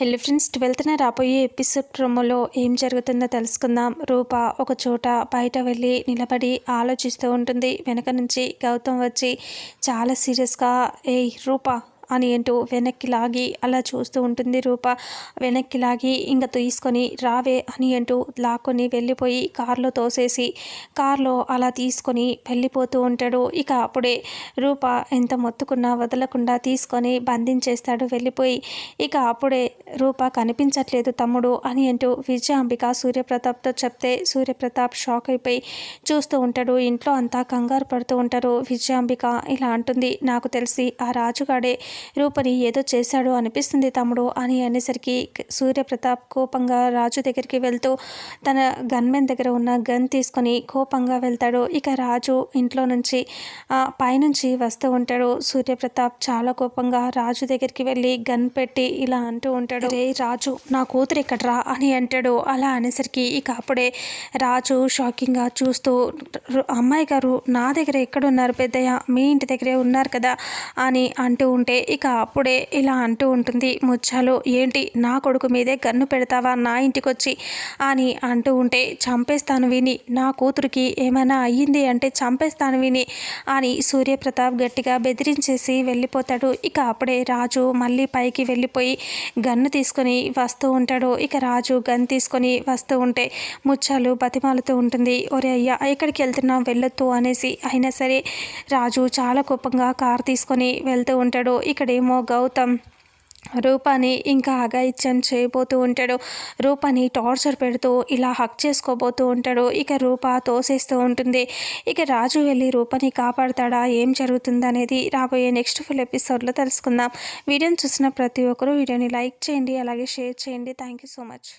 Hello friends ట్వెల్త్న రాబోయే episode ప్రోమోలో ఏం జరుగుతుందో తెలుసుకుందాం. రూప ఒక చోట బయట వెళ్ళి నిలబడి ఆలోచిస్తూ ఉంటుంది. వెనక నుంచి గౌతమ్ వచ్చి చాలా సీరియస్గా ఏయ్ రూప అని అంటూ వెనక్కి లాగి అలా చూస్తూ ఉంటుంది రూప. వెనక్కి లాగి ఇంకా తీసుకొని రావే అని అంటూ లాక్కొని వెళ్ళిపోయి కారులో తోసేసి కారులో అలా తీసుకొని వెళ్ళిపోతూ ఉంటాడు. ఇక అప్పుడే రూప ఎంత మొత్తుకున్నా వదలకుండా తీసుకొని బంధించేస్తాడు వెళ్ళిపోయి. ఇక అప్పుడే రూప కనిపించట్లేదు తమ్ముడు అని అంటూ విజయాంబిక సూర్యప్రతాప్తో చెప్తే సూర్యప్రతాప్ షాక్ అయిపోయి చూస్తూ ఉంటాడు. ఇంట్లో అంతా కంగారు పడుతూ ఉంటారు. విజయాంబిక ఇలా అంటుంది. నాకు తెలిసి ఆ రాజుగాడే రూపని ఏదో చేశాడు అనిపిస్తుంది తమ్ముడు అని అనేసరికి సూర్యప్రతాప్ కోపంగా రాజు దగ్గరికి వెళ్తూ తన గన్మెన్ దగ్గర ఉన్న గన్ తీసుకొని కోపంగా వెళ్తాడు. ఇక రాజు ఇంట్లో నుంచి పైనుంచి వస్తూ ఉంటాడు. సూర్యప్రతాప్ చాలా కోపంగా రాజు దగ్గరికి వెళ్ళి గన్ పెట్టి ఇలా అంటూ ఉంటాడు. రే రాజు నా కూతురు రా అని అంటాడు. అలా అనేసరికి ఇక అప్పుడే రాజు షాకింగ్గా చూస్తూ అమ్మాయి గారు నా దగ్గర ఎక్కడున్నారు పెద్దయ్య? మీ ఇంటి దగ్గరే ఉన్నారు కదా? అని అంటూ ఉంటే ఇక అప్పుడే ఇలా అంటూ ఉంటుంది ముచ్చాలు ఏంటి నా కొడుకు మీదే గన్ను పెడతావా? నా ఇంటికి వచ్చి అని అంటూ ఉంటే చంపేస్తాను విని నా కూతురికి ఏమైనా అయ్యింది అంటే చంపేస్తాను విని అని సూర్యప్రతాప్ గట్టిగా బెదిరించేసి వెళ్ళిపోతాడు. ఇక అప్పుడే రాజు మళ్ళీ పైకి వెళ్ళిపోయి గన్ను తీసుకొని వస్తూ ఉంటాడు. ఇక రాజు గన్ తీసుకొని వస్తూ ఉంటే ముచ్చాలు బతిమాలుతూ ఉంటుంది. ఒరే అయ్యా ఎక్కడికి వెళ్తున్నాం వెళ్ళొద్దు అనేసి. అయినా సరే రాజు చాలా కోపంగా కార్ తీసుకొని వెళ్తూ ఉంటాడు. ఇక ఇక్కడేమో గౌతమ్ రూపాని ఇంకా అగాయిత్యం చేయబోతూ ఉంటాడు. రూపాని టార్చర్ పెడుతూ ఇలా హక్ చేసుకోబోతూ ఉంటాడు. ఇక రూప తోసేస్తూ ఉంటుంది. ఇక రాజు వెళ్ళి రూపని కాపాడతాడా? ఏం జరుగుతుంది అనేది రాబోయే నెక్స్ట్ ఫుల్ ఎపిసోడ్లో తెలుసుకుందాం. వీడియోని చూసిన ప్రతి ఒక్కరూ వీడియోని లైక్ చేయండి అలాగే షేర్ చేయండి. Thank you so much.